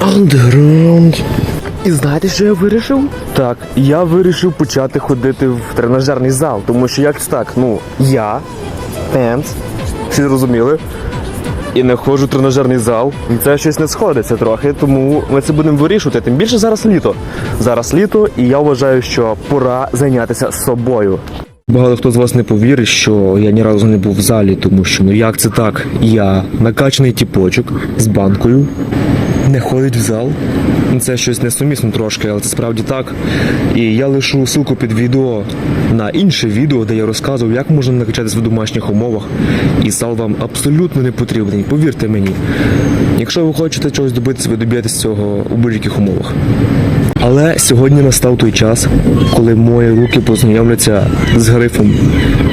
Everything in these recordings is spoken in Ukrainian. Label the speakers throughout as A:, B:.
A: Underground. І знаєте, що я вирішив? Так, я вирішив почати ходити в тренажерний зал, тому що як це так, ну, я, Пенс, всі зрозуміли, і не ходжу в тренажерний зал. І це щось не сходиться трохи, тому ми це будемо вирішувати. Тим більше зараз літо. Зараз літо, і я вважаю, що пора зайнятися собою. Багато хто з вас не повірить, що я ні разу не був в залі, тому що ну як це так? Я накачаний тіпочок з банкою, не ходить в зал. Ну, Це щось несумісно трошки, але це справді так. І я лишу ссылку під відео на інше відео, де я розказував, як можна накачатись в домашніх умовах. І зал вам абсолютно не потрібний, повірте мені. Якщо ви хочете чогось добитися, ви доб'єтесь цього у будь-яких умовах. Але сьогодні настав той час, коли мої руки познайомляться з грифом,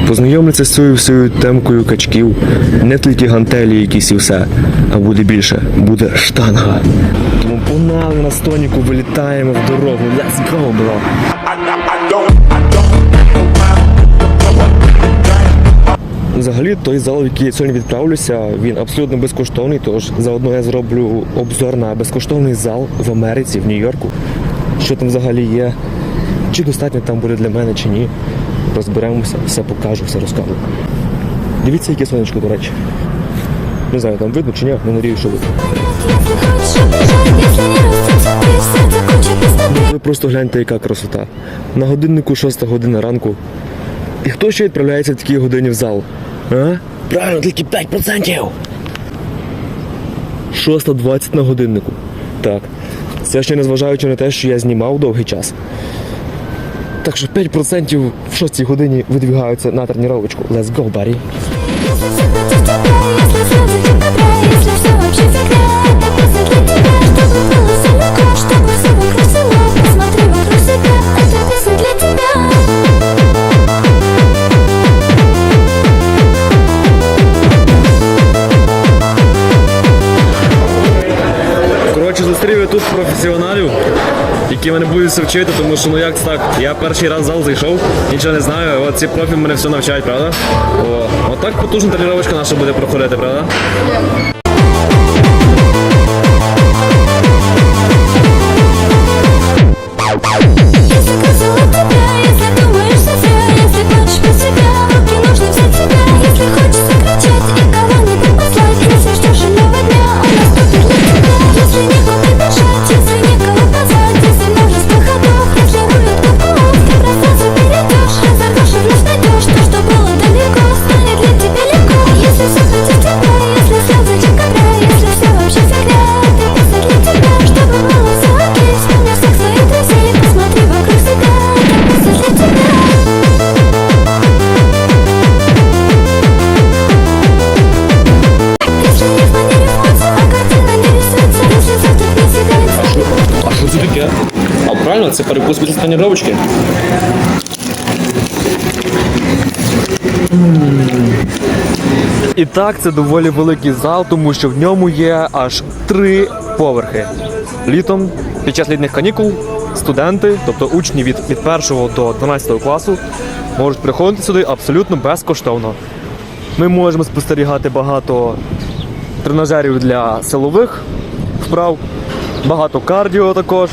A: познайомляться з цією всією темкою качків, не тільки гантелі якісь і все, а буде більше, буде штанга. Тому погнали на стоніку, вилітаємо в дорогу. Let's go, bro! Взагалі, той зал, в який я сьогодні відправлюся, він абсолютно безкоштовний. Тож заодно я зроблю обзор на безкоштовний зал в Америці, в Нью-Йорку. Що там взагалі є, чи достатньо там буде для мене, чи ні. Розберемося, все покажу, все розкажу. Дивіться, яке сонечко, до речі. Не знаю, там видно чи ні, не надію, що видно. Ви просто гляньте, яка красота. На годиннику 6 година ранку. І хто ще відправляється в такій годині в зал? А? Правильно, тільки 5%. 6.20 на годиннику. Так. Це ще не зважаючи на те, що я знімав довгий час. Так що 5% в 6 годині видвігаються на тренувачку. Let's go, buddy. Коротше, зустрів я тут професіоналів, які мене будуть все вчити, тому що ну як це так, я перший раз в зал зайшов, нічого не знаю, от ці профі мене все навчають, правда? О, отак потужна тренувачка наша буде проходити, правда?
B: А
C: це перекус після тренувачки.
A: І так, це доволі великий зал, тому що в ньому є аж три поверхи. Літом, під час літніх канікул, студенти, тобто учні від, від 1 до 12 класу, можуть приходити сюди абсолютно безкоштовно. Ми можемо спостерігати багато тренажерів для силових вправ, багато кардіо також.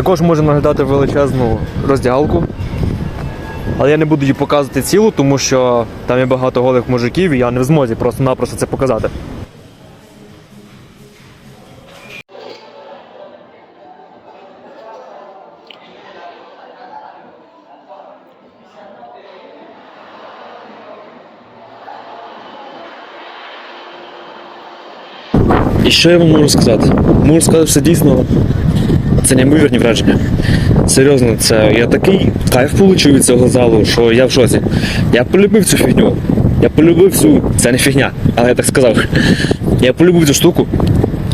A: Також можемо наглядати величезну роздягалку. Але я не буду її показувати цілу, тому що там є багато голих мужиків, і я не в змозі просто-напросто це показати. І що я вам можу сказати? Можу сказати, що дійсно це неймовірні враження. Серйозно, це я такий кайф получив від цього залу, що я в шоці. Я полюбив цю фігню. Я полюбив цю. Це не фігня, але я так сказав. Я полюбив цю штуку.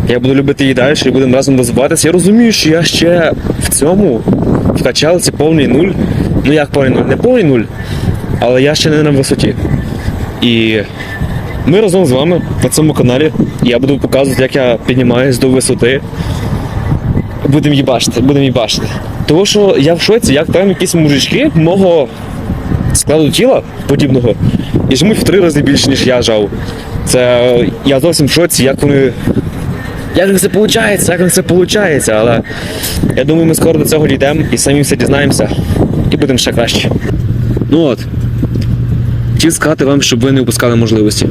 A: Я буду любити її далі і будемо разом розвиватися. Я розумію, що я ще в цьому в качалці повний нуль. Ну як повний нуль? Не повний нуль, але я ще не на висоті. І ми разом з вами на цьому каналі. Я буду показувати, як я піднімаюсь до висоти. Будемо її будемо її бачити. Тому що я в шоці, як там якісь мужички мого складу тіла подібного і жмуть в три рази більше, ніж я жав. Це я зовсім в шоці, як вони. Як це виходить, як це виходить, але я думаю, ми скоро до цього дійдемо і самі все дізнаємося і будемо ще краще. Ну от. Хотів сказати вам, щоб ви не упускали можливості.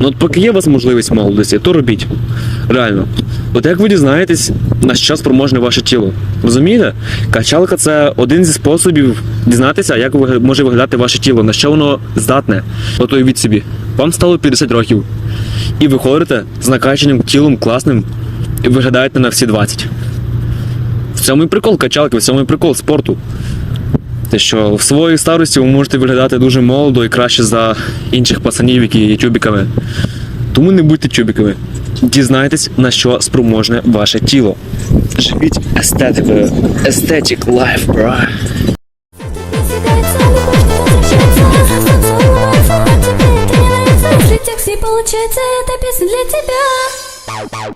A: Ну от поки є у вас можливість молодості, то робіть. Реально. От як ви дізнаєтесь, на що спроможне ваше тіло? Розумієте? Качалка це один зі способів дізнатися, як може виглядати ваше тіло, на що воно здатне. От уявіть собі, вам стало 50 років, і ви ходите з накачаним тілом класним і виглядаєте на всі 20. В цьому і прикол качалки, в цьому і прикол спорту. Те, що в своїй старості ви можете виглядати дуже молодо і краще за інших пацанів, які є тюбіками. Тому не будьте тюбіками. Дізнайтесь, на що спроможне ваше тіло. Живіть естетикою. Естетик лайф, бро.
B: Просыпается, любовь не возвращается Солнце улыбается, а тебе это не нравится Если текст не получается, это песня для тебя